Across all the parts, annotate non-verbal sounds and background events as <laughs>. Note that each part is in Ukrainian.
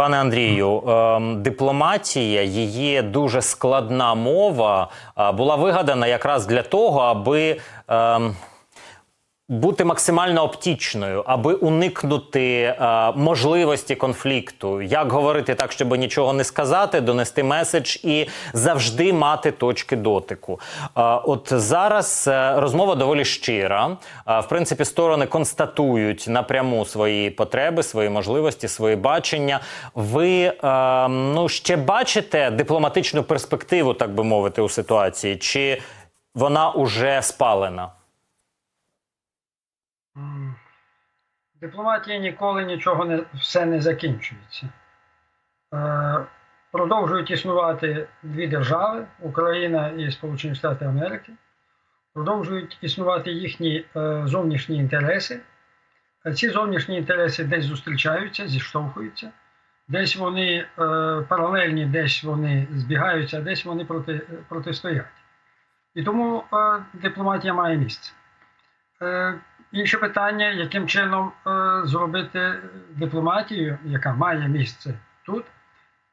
Пане Андрію, ем, дипломатія, її дуже складна мова була вигадана якраз для того, аби ем, бути максимально оптічною, аби уникнути е, можливості конфлікту. Як говорити так, щоб нічого не сказати, донести меседж і завжди мати точки дотику. Е, от зараз е, розмова доволі щира. Е, в принципі, сторони констатують напряму свої потреби, свої можливості, свої бачення. Ви е, ну ще бачите дипломатичну перспективу, так би мовити, у ситуації, чи вона уже спалена? Дипломатія ніколи нічого не все не закінчується. Е, продовжують існувати дві держави Україна і Сполучені Штати Америки. Продовжують існувати їхні е, зовнішні інтереси. Ці зовнішні інтереси десь зустрічаються, зіштовхуються, десь вони е, паралельні, десь вони збігаються, десь вони проти, протистоять. І тому е, дипломатія має місце. Е, Інше питання, яким чином е, зробити дипломатію, яка має місце тут,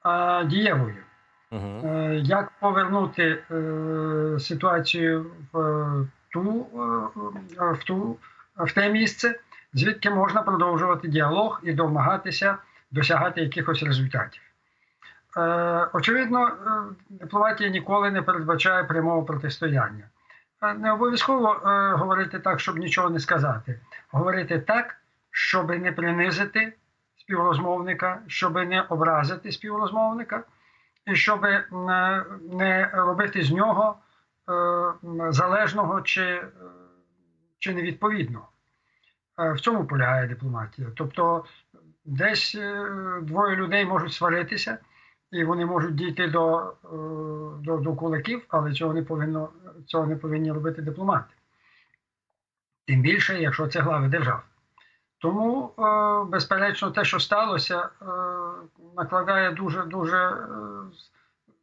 е, дієвою. Угу. Як повернути ситуацію в ту, в ту в те місце, звідки можна продовжувати діалог і домагатися досягати якихось результатів. Очевидно, дипломатія ніколи не передбачає прямого протистояння. Е, Не обов'язково е, говорити так, щоб нічого не сказати. Говорити так, щоб не принизити співрозмовника, щоб не образити співрозмовника, і щоб е, не робити з нього е, залежного чи, е, чи невідповідного. Е, В цьому полягає дипломатія. Тобто, десь двоє людей можуть сваритися, і вони можуть дійти до, до, до кулаків, але цього не повинно цього не повинні робити дипломати. Тим більше, якщо це глави держав. Тому, е, безперечно, те, що сталося, е, накладає дуже дуже е,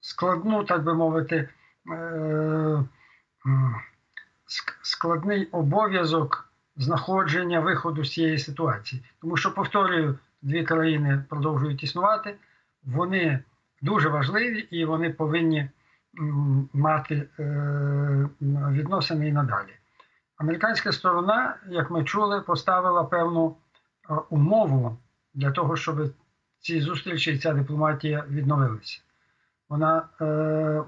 складну, так би мовити, складний обов'язок знаходження виходу з цієї ситуації. Тому що, повторюю, дві країни продовжують існувати, вони дуже важливі і вони повинні мати е, відносини і надалі. Американська сторона, як ми чули, поставила певну е, умову для того, щоб ці зустрічі і ця дипломатія відновилися. Вона е,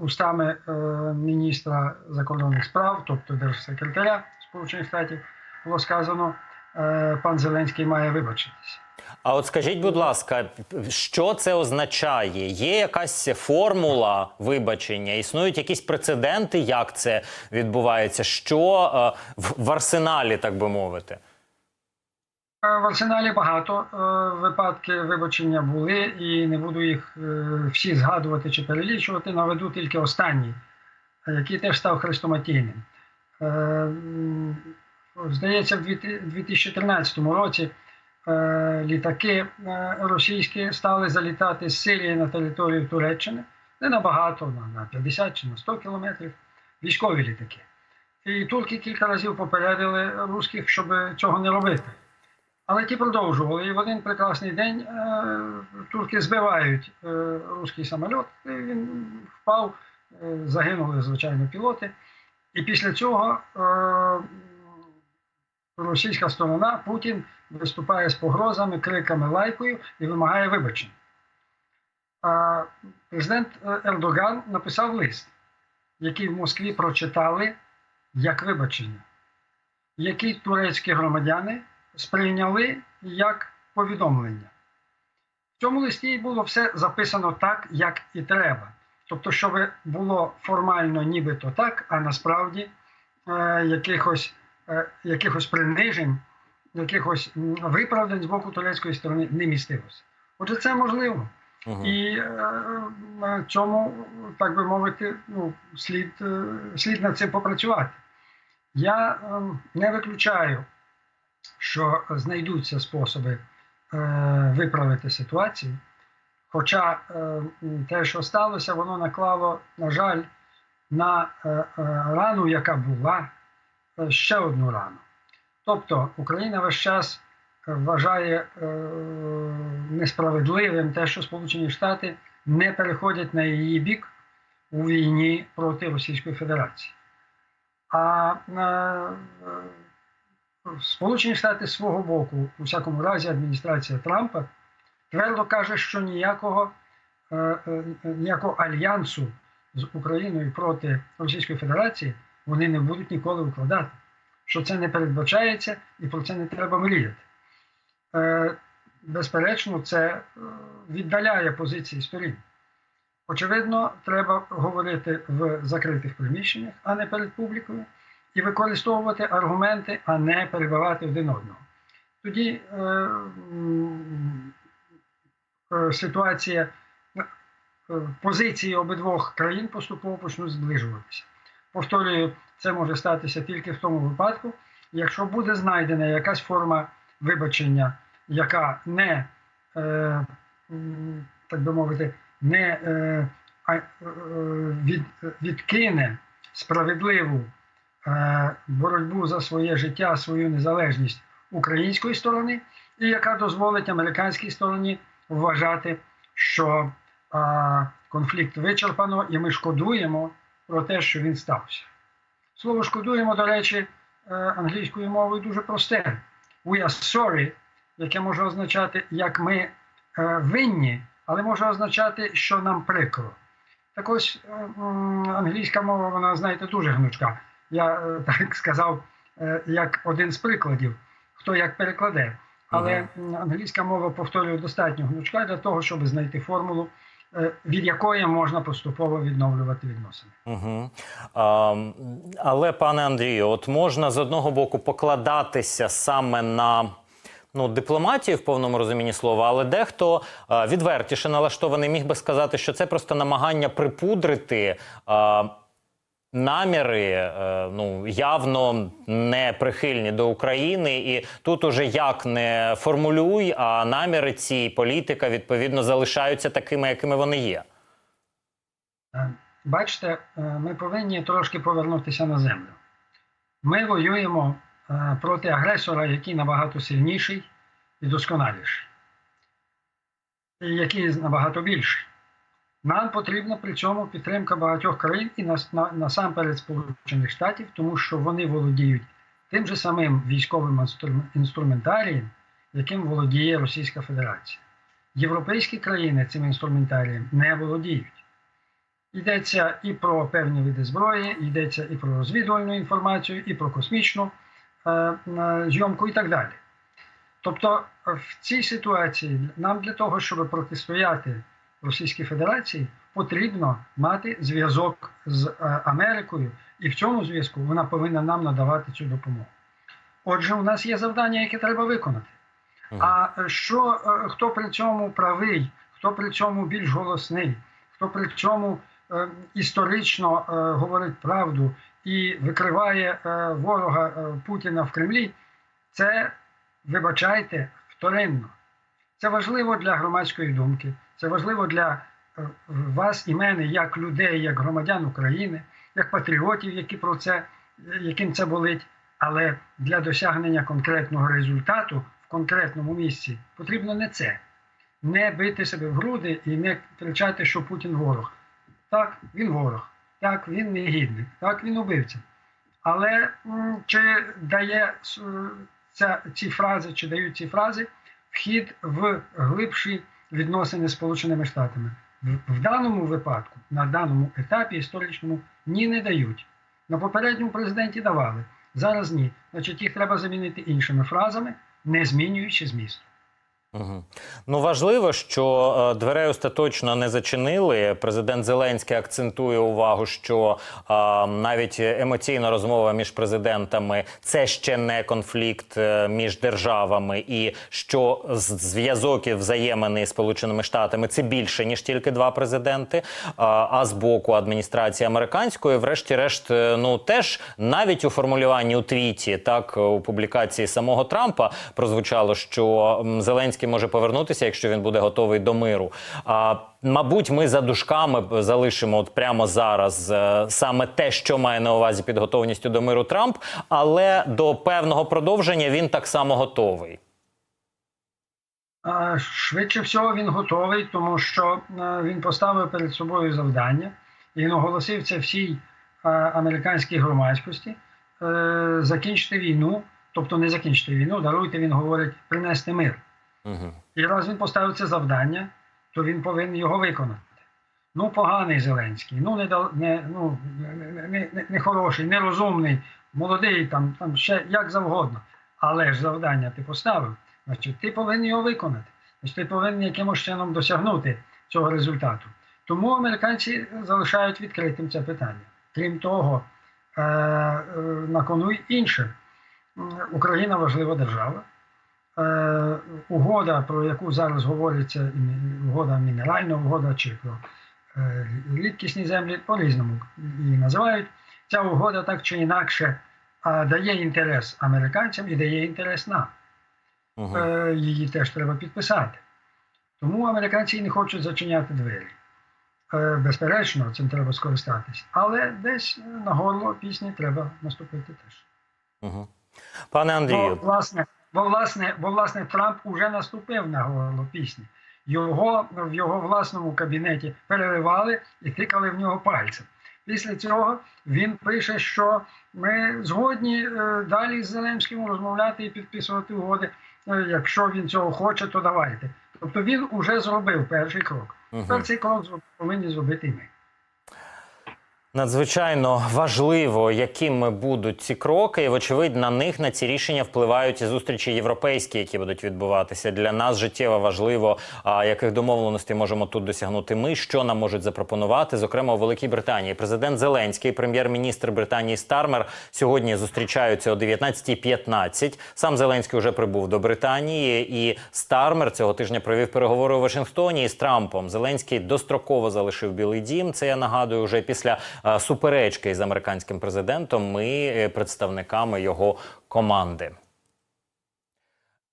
устами е, міністра закордонних справ, тобто держсекретаря Сполучених Штатів, було сказано, е, пан Зеленський має вибачитися. А от скажіть, будь ласка, що це означає? Є якась формула вибачення? Існують якісь прецеденти, як це відбувається? Що е, в, арсеналі, так би мовити? Е, В арсеналі багато е, випадки вибачення були, і не буду їх всі згадувати чи перелічувати. Наведу тільки останній, який теж став хрестоматійним. Здається, в 2013 році літаки е, російські стали залітати з Сирії на територію Туреччини, не набагато, на на 50 чи на 100 кілометрів, військові літаки. І турки кілька разів попередили русських, щоб цього не робити. Але ті продовжували. І в один прекрасний день е, турки збивають е, руський самоліт, він впав, е, загинули, звичайно, пілоти. І після цього е, російська сторона, Путін, виступає з погрозами, криками, лайкою і вимагає вибачень. А президент е, Ердоган написав лист, який в Москві прочитали як вибачення, який турецькі громадяни сприйняли як повідомлення. В цьому листі було все записано так, як і треба. Тобто, щоб було формально нібито так, а насправді е, якихось, якихось принижень, якихось виправдань з боку турецької сторони не містилося. Отже, це можливо. Угу. І е, на цьому, так би мовити, ну, слід, е, слід над цим попрацювати. Я е, не виключаю, що знайдуться способи е, виправити ситуацію. Хоча е, те, що сталося, воно наклало, на жаль, на е, е, рану, яка була, е, ще одну рану. Тобто Україна весь час вважає е, несправедливим те, що Сполучені Штати не переходять на її бік у війні проти Російської Федерації. А е, Сполучені Штати з свого боку, у всякому разі, адміністрація Трампа твердо каже, що ніякого, е, е, ніякого альянсу з Україною проти Російської Федерації вони не будуть ніколи укладати. Що це не передбачається і про це не треба мріяти. Е, безперечно, це е, віддаляє позиції сторін. Очевидно, треба говорити в закритих приміщеннях, а не перед публікою, і використовувати аргументи, а не перебивати один одного. Тоді е, е, ситуація, е, позиції обидвох країн поступово почнуть зближуватися. Повторюю, це може статися тільки в тому випадку, якщо буде знайдена якась форма вибачення, яка не, е, так би мовити, не е, е, від, відкине справедливу е, боротьбу за своє життя, свою незалежність української сторони, і яка дозволить американській стороні вважати, що е, конфлікт вичерпано, і ми шкодуємо про те, що він стався. Слово шкодуємо, до речі, е, англійською мовою дуже просте. We are sorry, яке може означати, як ми е, винні, але може означати, що нам прикро. Так ось е, англійська мова, вона, знаєте, дуже гнучка. Я <laughs> так сказав, як один з прикладів, хто як перекладе. Але англійська мова, повторюю, достатньо гнучка для того, щоб знайти формулу, від якої можна поступово відновлювати відносини. Угу. А, але, пане Андрію, от можна з одного боку покладатися саме на. Ну, дипломатію в повному розумінні слова, але дехто е, відвертіше налаштований міг би сказати, що це просто намагання припудрити е, наміри, е, ну явно не прихильні до України, і тут уже як не формулюй, а наміри ці політика відповідно залишаються такими, якими вони є. Бачите, е, ми повинні трошки повернутися на землю. Ми воюємо е, проти агресора, який набагато сильніший і досконаліший, і який набагато більший. Нам потрібна при цьому підтримка багатьох країн і насамперед Сполучених Штатів, тому що вони володіють тим же самим військовим інструментарієм, яким володіє Російська Федерація. Європейські країни цим інструментарієм не володіють. Йдеться і про певні види зброї, йдеться і про розвідувальну інформацію, і про космічну е, е, зйомку і так далі. Тобто в цій ситуації нам для того, щоб протистояти Російській Федерації, потрібно мати зв'язок з е, Америкою, і в цьому зв'язку вона повинна нам надавати цю допомогу. Отже, у нас є завдання, яке треба виконати. А е, що е, хто при цьому правий, хто при цьому більш голосний, хто при цьому історично говорить правду і викриває ворога Путіна в Кремлі, це вибачайте вторинно. Це важливо для громадської думки, це важливо для е, вас і мене, як людей, як громадян України, як патріотів, які про це, яким це болить. Але для досягнення конкретного результату в конкретному місці потрібно не це. Не бити себе в груди і не кричати, що Путін ворог. Так, він ворог, так, він негідник, так, він убивця. Але чи дає ця, ці фрази, чи дають ці фрази вхід в глибші відносини з Сполученими Штатами? В, даному випадку, на даному етапі історичному, ні не дають. На попередньому президенті давали. Зараз ні. Значить, їх треба замінити іншими фразами, не змінюючи змісту. Ну важливо, що е, дверей остаточно не зачинили. Президент Зеленський акцентує увагу, що е, навіть емоційна розмова між президентами це ще не конфлікт е, між державами, і що зв'язок і взаємини з Сполученими Штатами це більше ніж тільки два президенти. А, а з боку адміністрації американської, врешті-решт, е, ну теж навіть у формулюванні у твіті, так у публікації самого Трампа прозвучало, що м, Зеленський може повернутися, якщо він буде готовий до миру. А мабуть, ми за дужками залишимо от прямо зараз е, саме те, що має на увазі під готовністю до миру Трамп, але до певного продовження він так само готовий. Швидше всього він готовий, тому що е, він поставив перед собою завдання і він оголосив це всій е, американській громадськості закінчити війну, тобто не закінчити війну, даруйте, він говорить, принести мир. Угу. І раз він поставив це завдання, то він повинен його виконати. Ну, поганий Зеленський, ну не, не, ну, не, не, не хороший, нерозумний, молодий, там, там ще як завгодно. Але ж завдання ти поставив, значить ти повинен його виконати. Значить, ти повинен якимось чином досягнути цього результату. Тому американці залишають відкритим це питання. Крім того, е, е, на кону інше. Україна важлива держава. Е, угода, про яку зараз говориться, угода мінеральна угода чи про е, рідкісні землі, по-різному її називають. Ця угода так чи інакше дає інтерес американцям і дає інтерес нам. Угу. Її теж треба підписати. Тому американці не хочуть зачиняти двері. Безперечно, цим треба скористатись. Але десь на горло пісні треба наступити теж. Угу. Пане Андрію, власне, бо, власне, бо власне Трамп уже наступив на горло пісні. Його в його власному кабінеті переривали і тикали в нього пальцем. Після цього він пише, що ми згодні е, далі з Зеленським розмовляти і підписувати угоди. Е, Якщо він цього хоче, то давайте. Тобто він уже зробив перший крок. Цей крок повинні зробити і ми. Надзвичайно важливо, якими будуть ці кроки, і вочевидь на них на ці рішення впливають і зустрічі європейські, які будуть відбуватися. Для нас життєво важливо, яких домовленостей можемо тут досягнути. Ми що нам можуть запропонувати, зокрема у Великій Британії. Президент Зеленський, прем'єр-міністр Британії Стармер сьогодні зустрічаються о 19.15. Сам Зеленський вже прибув до Британії, і Стармер цього тижня провів переговори у Вашингтоні із Трампом. Зеленський достроково залишив Білий Дім. Це я нагадую вже після суперечки із американським президентом і е, представниками його команди.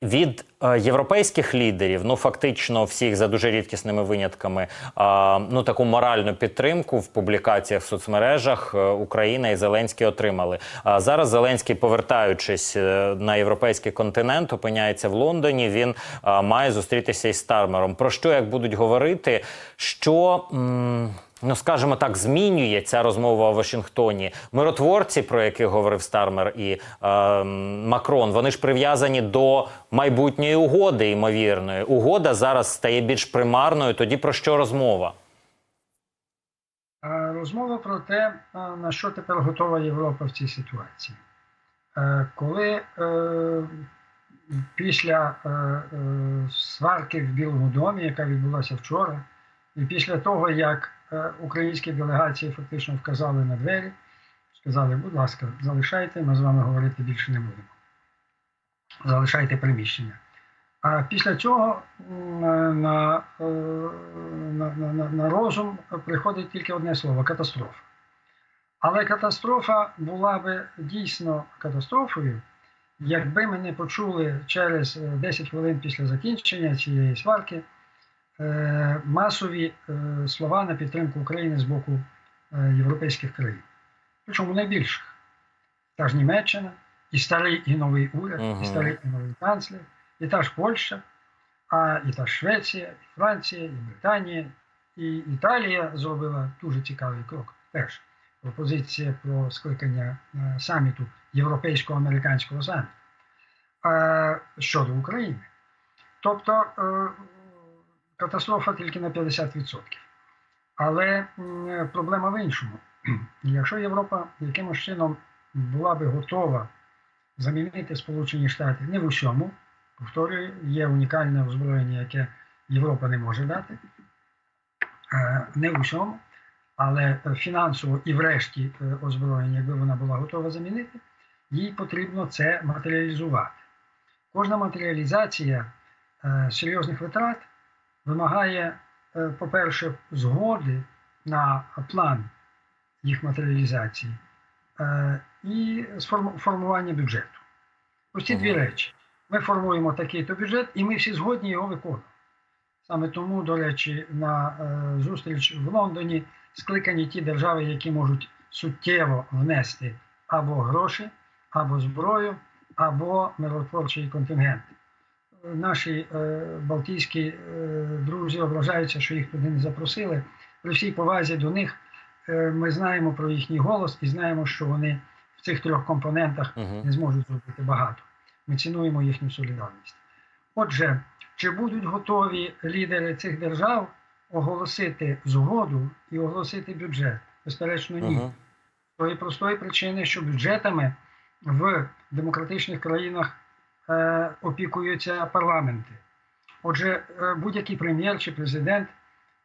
Від е, європейських лідерів, ну фактично всіх за дуже рідкісними винятками, е, ну таку моральну підтримку в публікаціях в соцмережах е, Україна і Зеленський отримали. А зараз Зеленський, повертаючись е, на європейський континент, опиняється в Лондоні. Він е, має зустрітися із Стармером. Про що як будуть говорити? Що м, ну скажімо так, змінює ця розмова у Вашингтоні. Миротворці, про яких говорив Стармер і е, Макрон, вони ж прив'язані до майбутньої угоди, ймовірної. Угода зараз стає більш примарною. Тоді про що розмова? Е, Розмова про те, е, на що тепер готова Європа в цій ситуації. Е, Коли після сварки в Білому домі, яка відбулася вчора, і після того, як е, українські делегації фактично вказали на двері, сказали, будь ласка, залишайте, ми з вами говорити більше не будемо. Залишайте приміщення. А після цього на, е, на, на, на, на розум приходить тільки одне слово катастрофа. Але катастрофа була би дійсно катастрофою, якби ми не почули через е, 10 хвилин після закінчення цієї сварки е, масові е, слова на підтримку України з боку е, європейських країн. Причому найбільших. Та ж Німеччина, і старий, і новий уряд, Мгм. і старий, і новий канцлер, і та ж Польща, а і та ж Швеція, і Франція, і Британія, і Італія зробила дуже цікавий крок. Теж пропозиція про скликання е, саміту європейсько-американського саміту е, щодо України. Тобто е, катастрофа тільки на 50%. Але проблема в іншому. <clears throat> Якщо Європа якимось чином була би готова замінити Сполучені Штати не в усьому, повторюю, є унікальне озброєння, яке Європа не може дати, е, не в усьому, але фінансово і врешті е, озброєння, якби вона була готова замінити, їй потрібно це матеріалізувати. Кожна матеріалізація е, серйозних витрат вимагає, е, по-перше, згоди на план їх матеріалізації е, і формування бюджету. Ось ці дві речі. Ми формуємо такий-то бюджет, і ми всі згодні його виконувати. Саме тому, до речі, на е, зустріч в Лондоні скликані ті держави, які можуть суттєво внести або гроші, або зброю, або миротворчий контингент. Наші е, балтійські е, друзі ображаються, що їх туди не запросили. При всій повазі до них е, ми знаємо про їхній голос і знаємо, що вони в цих трьох компонентах Мгм. не зможуть зробити багато. Ми цінуємо їхню солідарність. Отже, чи будуть готові лідери цих держав оголосити згоду і оголосити бюджет? Безперечно, ні. З тої простої причини, що бюджетами в демократичних країнах опікуються парламенти. Отже, е, будь-який прем'єр чи президент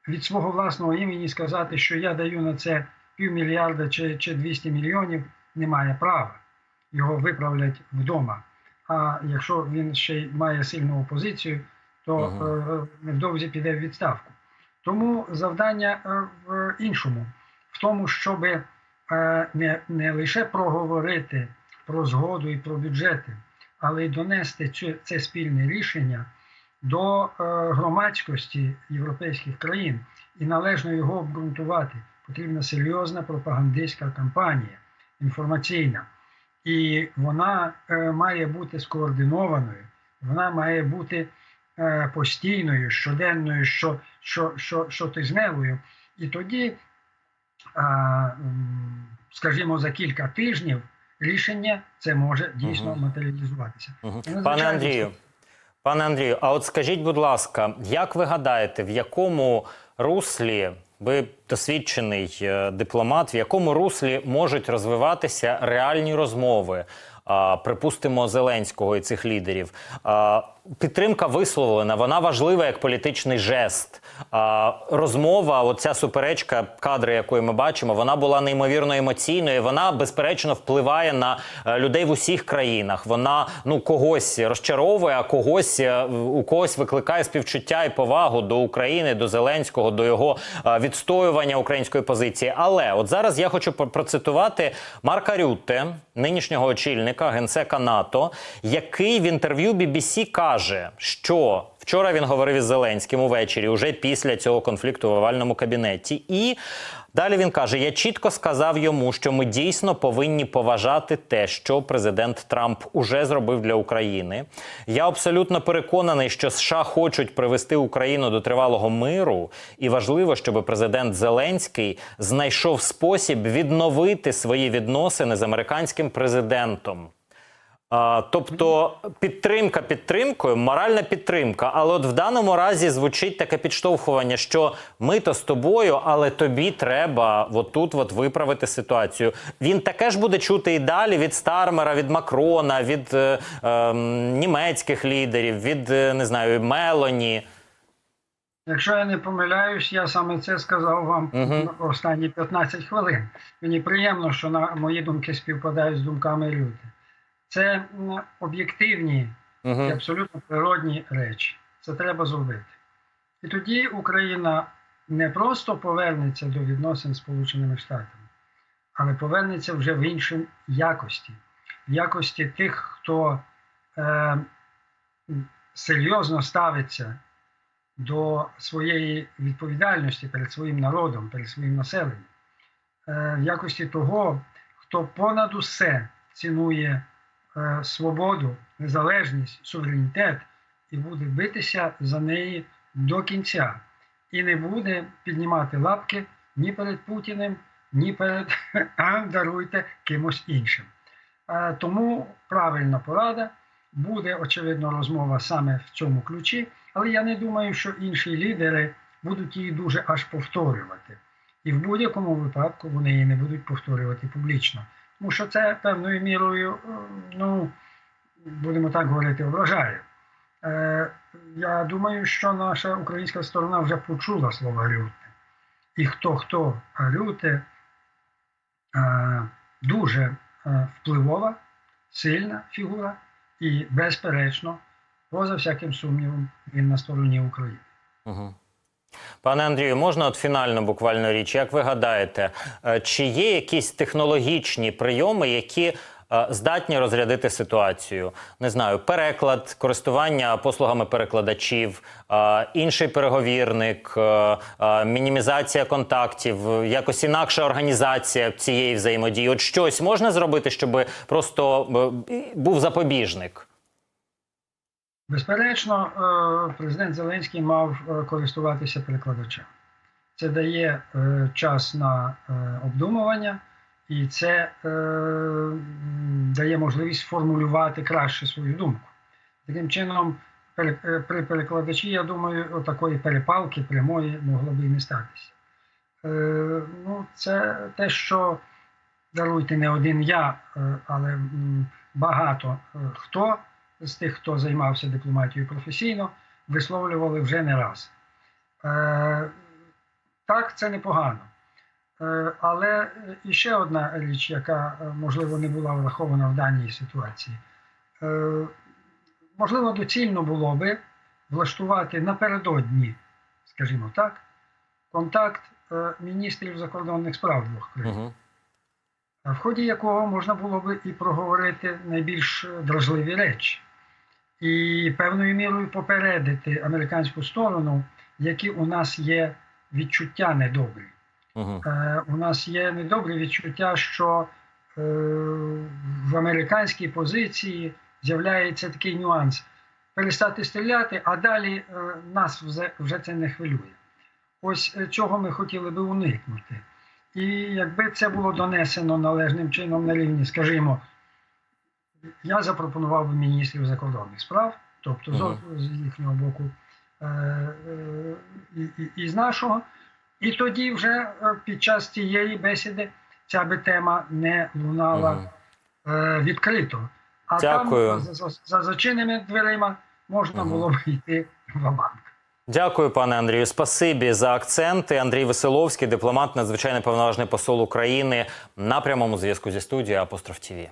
від свого власного імені сказати, що я даю на це півмільярда чи, чи 200 мільйонів, не має права. Його виправлять вдома. А якщо він ще й має сильну опозицію, то Мгм. е, невдовзі піде в відставку. Тому завдання е, в іншому, в тому, щоб е, не, не лише проговорити про згоду і про бюджети, але й донести це спільне рішення до е, громадськості європейських країн і належно його обґрунтувати. Потрібна серйозна пропагандистська кампанія інформаційна. І вона е, має бути скоординованою, вона має бути е, постійною, щоденною, що, що, що, щотижневою. І тоді, скажімо, за кілька тижнів рішення це може дійсно угу. матеріалізуватися. Угу. Пане Андрію, пане Андрію, а от скажіть, будь ласка, як ви гадаєте, в якому руслі ви досвідчений е, дипломат, в якому руслі можуть розвиватися реальні розмови? Припустимо, Зеленського і цих лідерів. Підтримка висловлена, вона важлива як політичний жест. Розмова, оця суперечка, кадри, якої ми бачимо, вона була неймовірно емоційною. Вона безперечно впливає на е, людей в усіх країнах. Вона ну когось розчаровує, а когось е, у когось викликає співчуття і повагу до України, до Зеленського, до його е, відстоювання української позиції. Але от зараз я хочу про- процитувати Марка Рютте, нинішнього очільника генсека НАТО, який в інтерв'ю BBC каже, що вчора він говорив із Зеленським увечері, уже після цього конфлікту в овальному кабінеті, і Далі він каже: я чітко сказав йому, що ми дійсно повинні поважати те, що президент Трамп уже зробив для України. Я абсолютно переконаний, що США хочуть привести Україну до тривалого миру, і важливо, щоб президент Зеленський знайшов спосіб відновити свої відносини з американським президентом. А, тобто підтримка підтримкою, моральна підтримка. Але от в даному разі звучить таке підштовхування, що ми то з тобою, але тобі треба отут от виправити ситуацію. Він таке ж буде чути і далі від Стармера, від Макрона, від е, е, німецьких лідерів, від е, не знаю, Мелоні. Якщо я не помиляюсь, я саме це сказав вам Мгм. останні 15 хвилин. Мені приємно, що на мої думки співпадають з думками люди. Це м, об'єктивні і абсолютно природні речі. Це треба зробити. І тоді Україна не просто повернеться до відносин з Сполученими Штатами, але повернеться вже в іншій якості, в якості тих, хто е, серйозно ставиться до своєї відповідальності перед своїм народом, перед своїм населенням, е, в якості того, хто понад усе цінує свободу, незалежність, суверенітет і буде битися за неї до кінця, і не буде піднімати лапки ні перед Путіним, ні перед а, <laughs> даруйте кимось іншим. Е, Тому правильна порада буде очевидно розмова саме в цьому ключі, але я не думаю, що інші лідери будуть її дуже аж повторювати. І в будь-якому випадку вони її не будуть повторювати публічно. Тому що це певною мірою, е, ну будемо так говорити, вражає. Е, Я думаю, що наша українська сторона вже почула слова Рюте. І хто хто, а е, дуже е, впливова, сильна фігура, і, безперечно, поза всяким сумнівом, він на стороні України. Угу. Пане Андрію, можна от фінальну буквально річ? Як ви гадаєте, е, чи є якісь технологічні прийоми, які е, здатні розрядити ситуацію? Не знаю, переклад, користування послугами перекладачів, е, інший переговірник, мінімізація контактів, якось інакша організація цієї взаємодії. От щось можна зробити, щоб просто був запобіжник? Безперечно, е, президент Зеленський мав е, користуватися перекладачем. Це дає е, час на обдумування, і це дає можливість формулювати краще свою думку. Таким чином, при перекладачі, я думаю, такої перепалки прямої могло б і не статися. Ну, це те, що даруйте не один я, але багато хто з тих, хто займався дипломатією професійно, висловлювали вже не раз. Е, так, це непогано. Е, але іще одна річ, яка е, можливо не була врахована в даній ситуації. Е, можливо, доцільно було би влаштувати напередодні, скажімо так, контакт е, міністрів закордонних справ двох країн Угу. в ході якого можна було би і проговорити найбільш дражливі речі, і певною мірою попередити американську сторону, які у нас є відчуття недобрі. Угу. Е, у нас є недобрі відчуття, що е, в американській позиції з'являється такий нюанс: перестати стріляти, а далі е, нас вже, вже це не хвилює. Ось е, цього ми хотіли би уникнути. І якби це було донесено належним чином на рівні, скажімо, я запропонував би міністрів закордонних справ, тобто з, Мгм. з їхнього боку е, е, і, і, і з нашого. І тоді вже е, під час цієї бесіди ця би тема не лунала Мгм. е, відкрито. А Дякую. там за, за, за зачиненими дверима можна Мгм. було б йти в банк Дякую, пане Андрію. Спасибі за акценти. Андрій Веселовський, дипломат, надзвичайний повноважний посол України на прямому зв'язку зі студією Апостроф ТІВІ.